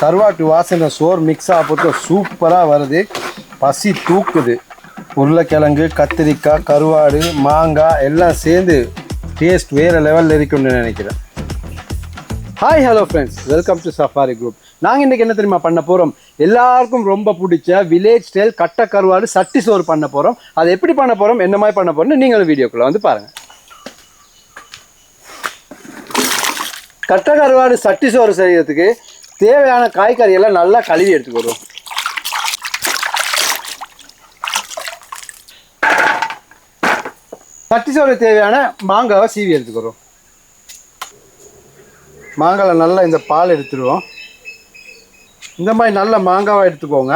கருவாட்டு வாசனை சோறு மிக்ஸ் ஆகிட்டு சூப்பராக வருது. பசி தூக்குது. உருளைக்கிழங்கு கத்திரிக்காய் கருவாடு மாங்காய் எல்லாம் சேர்ந்து டேஸ்ட் வேறு லெவலில் இருக்குன்னு நினைக்கிறேன். Hi hello friends welcome to safari group நாங்கள் இன்றைக்கி என்ன தெரியுமா பண்ண போகிறோம் எல்லாருக்கும் ரொம்ப பிடிச்ச வில்லேஜ் ஸ்டைல் கட்ட கருவாடு சட்டி சோறு பண்ண போகிறோம் அதை எப்படி பண்ண போகிறோம் என்ன மாதிரி பண்ண போகிறோம்னு நீங்களும் வீடியோக்குள்ளே வந்து பாருங்கள் கட்ட கருவாடு சட்டி சோறு செய்கிறதுக்கு தேவையான காய்கறி எல்லாம் நல்லா கழுவி எடுத்துக்கிறோம் சட்டி சோறு தேவையான மாங்காவை சீவி எடுத்துக்கிறோம் மாங்காயில் நல்லா இந்த பால் எடுத்துடுவோம் இந்த மாதிரி நல்ல மாங்காவை எடுத்துக்கோங்க.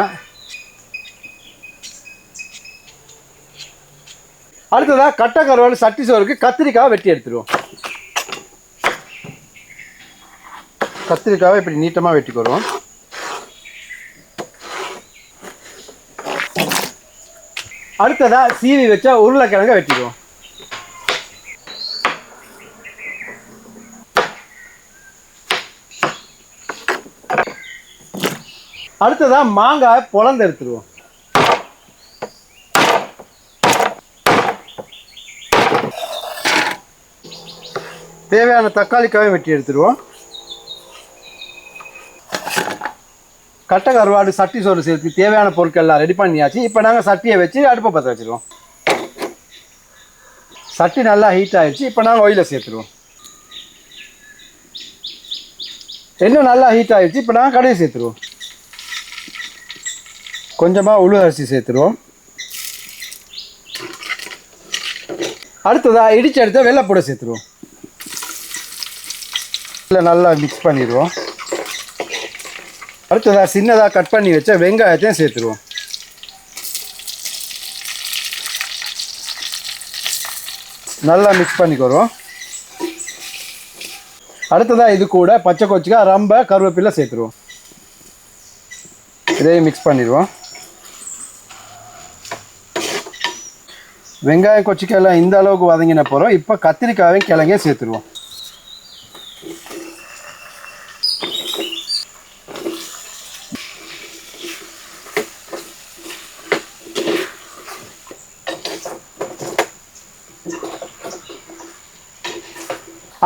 அடுத்ததாக கட்டை கருவாடு சட்டி சோறுக்கு கத்திரிக்காய் வெட்டி எடுத்துடுவோம் கத்திரிக்காவை இப்படி நீட்டமாக வெட்டிக்கிறோம் அடுத்ததாக சீவி வச்சா உருளைக்கிழங்க வெட்டிடுவோம். அடுத்ததா மாங்காய் பொழந்து எடுத்துருவோம் தேவையான தக்காளிக்காவை வெட்டி எடுத்துருவோம் கட்டை கருவாடு சட்டி சோறு சேர்த்து தேவையான பொருட்கள் எல்லாம் ரெடி பண்ணியாச்சு. இப்போ நாங்கள் சட்டியை வச்சு அடுப்பை பற்ற வச்சிருவோம். சட்டி நல்லா ஹீட் ஆயிடுச்சு. இப்போ நாங்கள் ஒயிலை சேர்த்துருவோம். இன்னும் நல்லா ஹீட் ஆயிடுச்சு. இப்போ நாங்கள் கடையை சேர்த்துருவோம். கொஞ்சமாக உளு அரிசி சேர்த்துருவோம். அடுத்ததாக இடிச்சு எடுத்த வெள்ளைப்பூடை சேர்த்துருவோம். இல்லை நல்லா மிக்ஸ் பண்ணிடுவோம். அடுத்ததாக சின்னதாக கட் பண்ணி வச்ச வெங்காயத்தையும் சேர்த்துருவோம். நல்லா மிக்ஸ் பண்ணிக்கிறோம் அடுத்ததாக இது கூட பச்சை கொச்சிக்காய் ரொம்ப கருவேப்பிலை சேர்த்துருவோம். இதையும் மிக்ஸ் பண்ணிடுவோம் வெங்காயம் கொச்சிக்காயெல்லாம் இந்த அளவுக்கு வதங்கின போகிறோம் இப்போ கத்திரிக்காயும் கிழங்கையும் சேர்த்துருவோம்.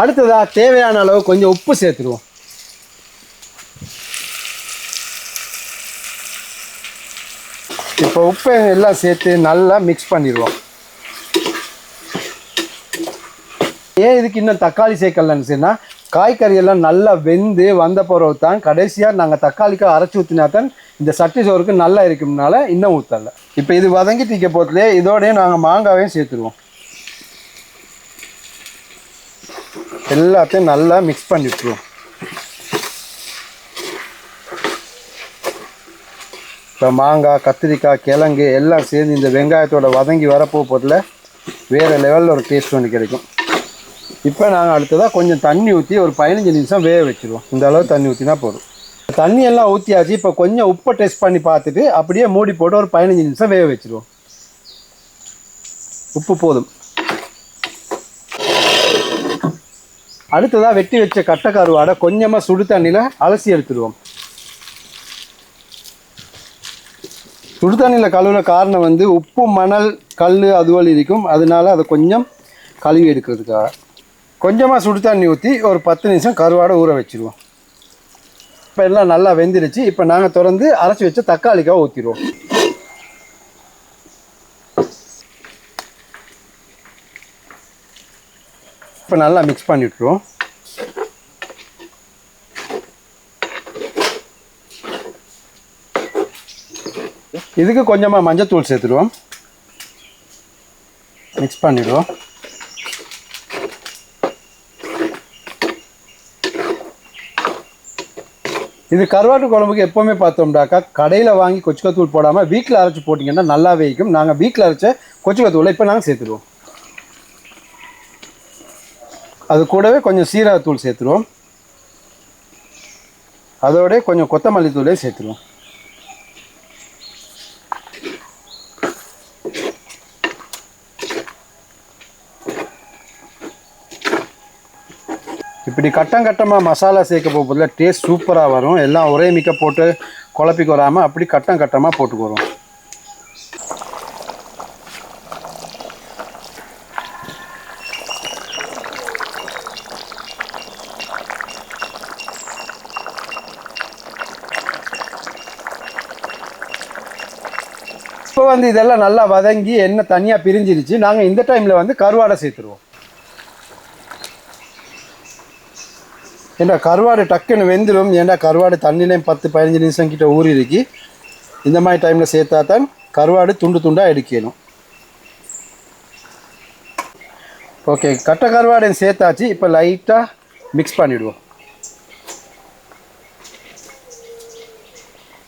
அடுத்ததாக தேவையான அளவு கொஞ்சம் உப்பு சேர்த்துருவோம். இப்போ உப்பை எல்லாம் சேர்த்து நல்லா மிக்ஸ் பண்ணிடுவோம். ஏன் இதுக்கு இன்னும் தக்காளி சேர்க்கலன்னு சொன்னால் காய்கறியெல்லாம் நல்லா வெந்து வந்த பிறகு தான் கடைசியாக நாங்கள் தக்காளிக்காக அரைச்சி ஊற்றினா தான் இந்த சட்டி சோறுக்கு நல்லா இருக்கும்னால இன்னும் ஊற்றலை இப்போ இது வதங்கிட்டு தீக்க போதுலே இதோடய நாங்கள் மாங்காவையும் சேர்த்துருவோம். எல்லாத்தையும் நல்லா மிக்ஸ் பண்ணி விட்டுருவோம். இப்போ மாங்காய் கத்திரிக்காய் கிழங்கு எல்லாம் சேர்ந்து இந்த வெங்காயத்தோட வதங்கி வரப்போ போதில் வேறு லெவலில் ஒரு டேஸ்ட் ஒன்று கிடைக்கும். இப்போ நாங்கள் அடுத்ததாக கொஞ்சம் தண்ணி ஊற்றி ஒரு பதினஞ்சு நிமிஷம் வேக வச்சுருவோம். இந்த அளவு தண்ணி ஊற்றினா போதும். தண்ணி எல்லாம் ஊற்றியாச்சு இப்போ கொஞ்சம் உப்பை டெஸ்ட் பண்ணி பார்த்துட்டு அப்படியே மூடி போட்டு ஒரு பதினஞ்சு நிமிஷம் வேக வச்சுருவோம். உப்பு போதும். அடுத்ததாக வெட்டி வச்ச கட்டை கருவாடை கொஞ்சமாக சுடு தண்ணியில் அலசி எடுத்துடுவோம். சுடு தண்ணியில் கழுவுற காரணம் வந்து உப்பு மணல் கல் அதுவல் இருக்கும். அதனால அதை கொஞ்சம் கழுவி எடுக்கிறதுக்காக. கொஞ்சமாக சுடு தண்ணி ஊற்றி ஒரு பத்து நிமிஷம் கருவாடை ஊற வச்சுருவோம். இப்போ எல்லாம் நல்லா வெந்துருச்சு இப்போ நாங்கள் திறந்து அரைச்சி வச்ச தக்காளிக்காக ஊற்றிடுவோம் இப்போ நல்லா மிக்ஸ் பண்ணிட்டுருவோம். இதுக்கு கொஞ்சமாக மஞ்சத்தூள் சேர்த்துடுவோம். மிக்ஸ் பண்ணிவிடுவோம் இது கருவாட்டு குழம்புக்கு எப்போவுமே பார்த்தோம்டாக்கா கடையில் வாங்கி கொச்சுக்கத்தூள் போடாமல் வீட்டில் அரைச்சி போட்டிங்கன்னா நல்லாவே வைக்கும் நாங்கள் வீட்டில் அரைச்ச கொச்சுக்கத்தூளை இப்போ நாங்கள் சேர்த்துடுவோம். அது கூடவே கொஞ்சம் சீரகத்தூள் சேர்த்துருவோம். அதோட கொஞ்சம் கொத்தமல்லி தூளே சேர்த்துருவோம். இப்படி கட்டம் கட்டமாக மசாலா சேர்க்க போகிறதுல டேஸ்ட் சூப்பராக வரும். எல்லாம் ஒரே மிக்க போட்டு குழப்பிக்கு வராமல் அப்படி கட்டம் கட்டமாக போட்டுக்கு வரும். இப்போ வந்து இதெல்லாம் நல்லா வதங்கி எண்ணெய் தனியாக பிரிஞ்சிருச்சு. நாங்கள் இந்த டைமில் வந்து கருவாடை சேர்த்துருவோம். ஏண்டா கருவாடு டக்குன்னு வெந்துடும் ஏண்டா கருவாடு தண்ணிலையும் பத்து பதினஞ்சு நிமிஷம் கிட்ட ஊறி இருக்கு இந்த மாதிரி டைமில் சேர்த்தா தான் கருவாடு துண்டு துண்டாக எடுக்கணும். ஓகே கட்டை கருவாடையும் சேர்த்தாச்சு. இப்போ லைட்டாக மிக்ஸ் பண்ணிவிடுவோம்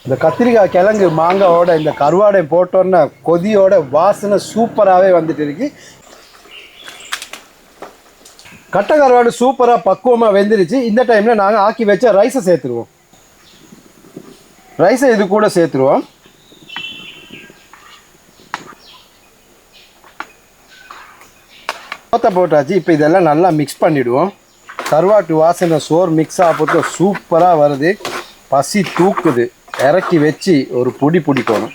இந்த கத்திரிக்காய் கிழங்கு மாங்காவோட இந்த கருவாடை போட்டோன்னா கொதியோட வாசனை சூப்பராகவே வந்துட்டு இருக்கு. கட்டை கருவாடு சூப்பராக பக்குவமாக வெந்துருச்சு. இந்த டைமில் நாங்கள் ஆக்கி வச்ச ரைஸை சேர்த்துருவோம். ரைஸை இது கூட சேர்த்துருவோம். போத்த போட்டாச்சு. இப்போ இதெல்லாம் நல்லா மிக்ஸ் பண்ணிவிடுவோம் கருவாட்டு வாசனை சோறு மிக்ஸ் ஆகிறது சூப்பராக வருது. பசி தூக்குது. இறக்கி வச்சு ஒரு பொடி பிடிக்கணும்.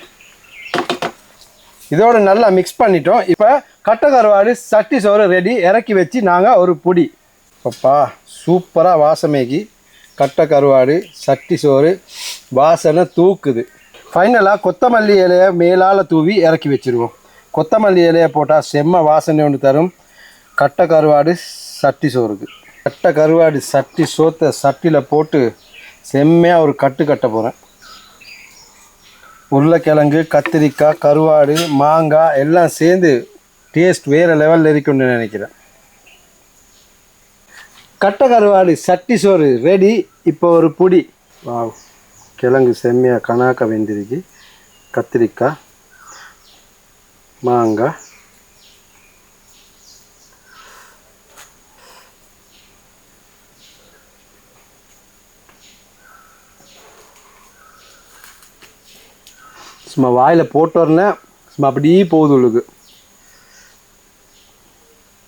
இதோட நல்லா மிக்ஸ் பண்ணிட்டோம். இப்போ கட்டை கருவாடு சட்டி சோறு ரெடி இறக்கி வச்சு நாங்கள் ஒரு பொடி. அப்பா சூப்பராக வாசமேகி. கட்டை கருவாடு சட்டி சோறு வாசனை தூக்குது. ஃபைனலாக கொத்தமல்லி இலையை மேலால் தூவி இறக்கி வச்சிருவோம். கொத்தமல்லி இலையை போட்டால் செம்ம வாசனை ஒன்று தரும். கட்டை கருவாடு சட்டி சோறுக்கு. கட்டை கருவாடு சட்டி சோத்தை சட்டியில் போட்டு செம்மையாக ஒரு கட்டு கட்ட போகிறேன் உருளைக்கிழங்கு கத்திரிக்காய் கருவாடு மாங்காய் எல்லாம் சேர்ந்து டேஸ்ட் வேறு லெவலில் இருக்குன்னு நினைக்கிறேன். கட்டை கருவாடு சட்டி சோறு ரெடி இப்போ ஒரு புடி. கிழங்கு செம்மையாக கணாக்க வெந்திருக்கு. கத்திரிக்காய் மாங்காய் சும்மா வாயில் போட்டு வரல சும்மா அப்படியே போகுது உள்ளுக்கு.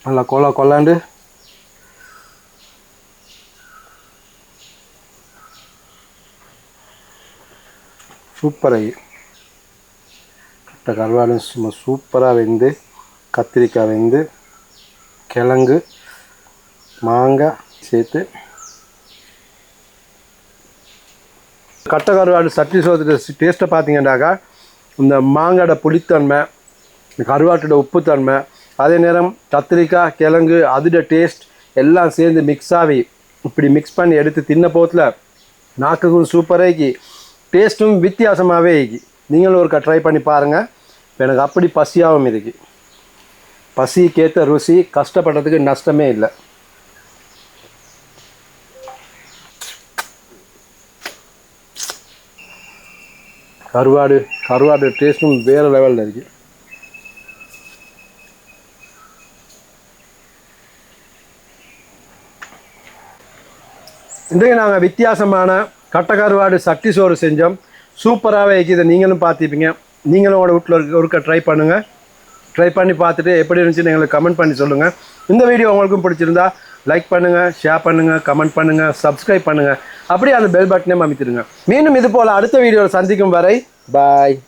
நல்லா கொலா கொல்லாண்டு சூப்பராகி கட்டை கருவாடும் சும்மா சூப்பராக வெந்து கத்திரிக்காய் வெந்து கிழங்கு மாங்காய் சேர்த்து. கட்டை கருவாடு சட்டி சோதனை டேஸ்ட்டை பார்த்தீங்கன்னாக்கா இந்த மாங்காட புளித்தன்மை இந்த கருவாட்டோட உப்புத்தன்மை அதே நேரம் கத்திரிக்காய் கிழங்கு அதோட டேஸ்ட் எல்லாம் சேர்ந்து மிக்ஸ் ஆகி இப்படி மிக்ஸ் பண்ணி எடுத்து தின்ன போத்தில் நாக்குக்கும் சூப்பராகி டேஸ்ட்டும் வித்தியாசமாகவே இருக்கு. நீங்களும் ஒருக்கா ட்ரை பண்ணி பாருங்கள் இப்போ எனக்கு அப்படி பசியாகவும் இருக்கு. பசிக்கேற்ற ருசி கஷ்டப்படுறதுக்கு நஷ்டமே இல்லை. கருவாடு கருவாடு டேஸ்ட்டும் வேறு லெவலில் இருக்கு. இன்றைக்கு நாங்கள் வித்தியாசமான கட்டக்கருவாடு சக்தி சோறு செஞ்சோம். சூப்பராகவே இருக்குது. நீங்களும் பார்த்துப்பீங்க நீங்களும் உங்களோட வீட்டில் ஒருக்க ட்ரை பண்ணுங்கள் ட்ரை பண்ணி பார்த்துட்டு எப்படி இருந்துச்சுன்னு எங்களுக்கு கமெண்ட் பண்ணி சொல்லுங்கள் இந்த வீடியோ உங்களுக்கும் பிடிச்சிருந்தா லைக் பண்ணுங்கள் ஷேர் பண்ணுங்கள் கமெண்ட் பண்ணுங்கள் சப்ஸ்கிரைப் பண்ணுங்கள் அப்படியே அந்த பெல் பட்டனே அமைத்திடுங்க. மீண்டும் இது போல் அடுத்த வீடியோவில் சந்திக்கும் வரை Bye.